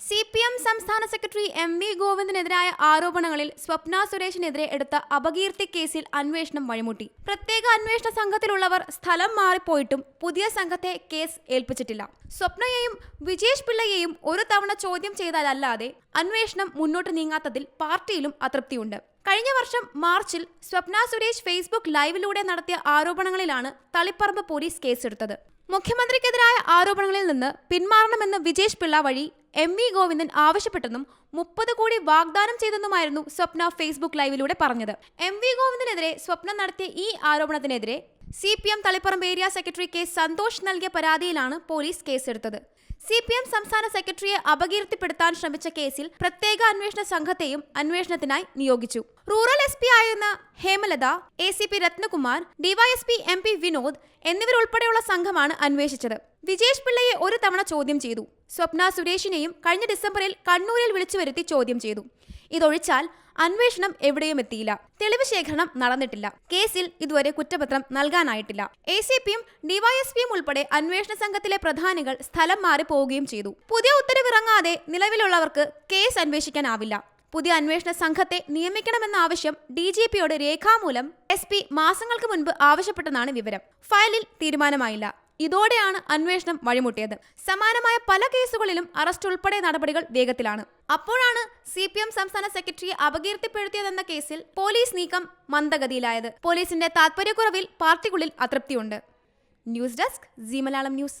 C P M സംസ്ഥാന secretary M V ഗോവിന്ദനെതിരായ ആരോപണങ്ങളിൽ സ്വപ്ന സുരേഷിനെതിരെ എടുത്ത അപകീർത്തി കേസിൽ അന്വേഷണം വഴിമുട്ടി. പ്രത്യേക അന്വേഷണ സംഘത്തിലുള്ളവർ സ്ഥലം മാറിപ്പോയിട്ടും പുതിയ സംഘത്തെ കേസ് ഏൽപ്പിച്ചിട്ടില്ല. സ്വപ്നയെയും വിജേഷ് പിള്ളയെയും ഒരു തവണ ചോദ്യം ചെയ്താലല്ലാതെ അന്വേഷണം മുന്നോട്ട് നീങ്ങാത്തതിൽ പാർട്ടിയിലും അതൃപ്തിയുണ്ട്. കഴിഞ്ഞ വർഷം മാർച്ചിൽ സ്വപ്ന സുരേഷ് ഫേസ്ബുക്ക് ലൈവിലൂടെ നടത്തിയ ആരോപണങ്ങളിലാണ് തളിപ്പറമ്പ് പോലീസ് കേസെടുത്തത്. മുഖ്യമന്ത്രിക്കെതിരായ ആരോപണങ്ങളിൽ നിന്ന് പിന്മാറണമെന്ന് വിജേഷ് പിള്ള വഴി എം വി ഗോവിന്ദൻ ആവശ്യപ്പെട്ടെന്നും മുപ്പത് കോടി വാഗ്ദാനം ചെയ്തെന്നുമായിരുന്നു സ്വപ്ന ഫേസ്ബുക്ക് ലൈവിലൂടെ പറഞ്ഞത്. എം വി ഗോവിന്ദനെതിരെ സ്വപ്ന നടത്തിയ ഈ ആരോപണത്തിനെതിരെ C P M Taliparamba area secretary K Santhosh നൽകിയ പരാതിയിലാണ് പോലീസ് കേസെടുത്തത്. സി പി എം സംസ്ഥാന സെക്രട്ടറിയെ അപകീർത്തിപ്പെടുത്താൻ ശ്രമിച്ച കേസിൽ പ്രത്യേക അന്വേഷണ സംഘത്തെയും അന്വേഷണത്തിനായി നിയോഗിച്ചു. റൂറൽ എസ് പി ആയിരുന്ന Hemalatha A C P Ratnakumar DYSP M P Vinod എന്നിവരുൾപ്പെടെയുള്ള സംഘമാണ് അന്വേഷിച്ചത്. വിജേഷ് പിള്ളയെ ഒരു തവണ ചോദ്യം ചെയ്തു. സ്വപ്ന സുരേഷിനെയും കഴിഞ്ഞ ഡിസംബറിൽ കണ്ണൂരിൽ വിളിച്ചു വരുത്തി ചോദ്യം ചെയ്തു. ഇതൊഴിച്ചാൽ അന്വേഷണം എവിടെയും എത്തിയില്ല. തെളിവ് ശേഖരണം നടന്നിട്ടില്ല. കേസിൽ ഇതുവരെ കുറ്റപത്രം നൽകാനായിട്ടില്ല. എ സി പിയും ഡിവൈഎസ്പിയും ഉൾപ്പെടെ അന്വേഷണ സംഘത്തിലെ പ്രധാനികൾ സ്ഥലം മാറി പോവുകയും ചെയ്തു. പുതിയ ഉത്തരവിറങ്ങാതെ നിലവിലുള്ളവർക്ക് കേസ് അന്വേഷിക്കാനാവില്ല. പുതിയ അന്വേഷണ സംഘത്തെ നിയമിക്കണമെന്ന ആവശ്യം ഡി ജി പിയോട് രേഖാമൂലം എസ് പി മാസങ്ങൾക്ക് മുൻപ് ആവശ്യപ്പെട്ടെന്നാണ് വിവരം. ഫയലിൽ തീരുമാനമായില്ല. ഇതോടെയാണ് അന്വേഷണം വഴിമുട്ടിയത്. സമാനമായ പല കേസുകളിലും അറസ്റ്റ് ഉൾപ്പെടെ നടപടികൾ വേഗത്തിലാണ്. അപ്പോഴാണ് സി പി എം സംസ്ഥാന സെക്രട്ടറിയെ അപകീർത്തിപ്പെടുത്തിയതെന്ന കേസിൽ പോലീസ് നീക്കം മന്ദഗതിയിലായത്. പോലീസിന്റെ താത്പര്യക്കുറവിൽ പാർട്ടിക്കുള്ളിൽ അതൃപ്തിയുണ്ട്. News desk Zee Malayalam news.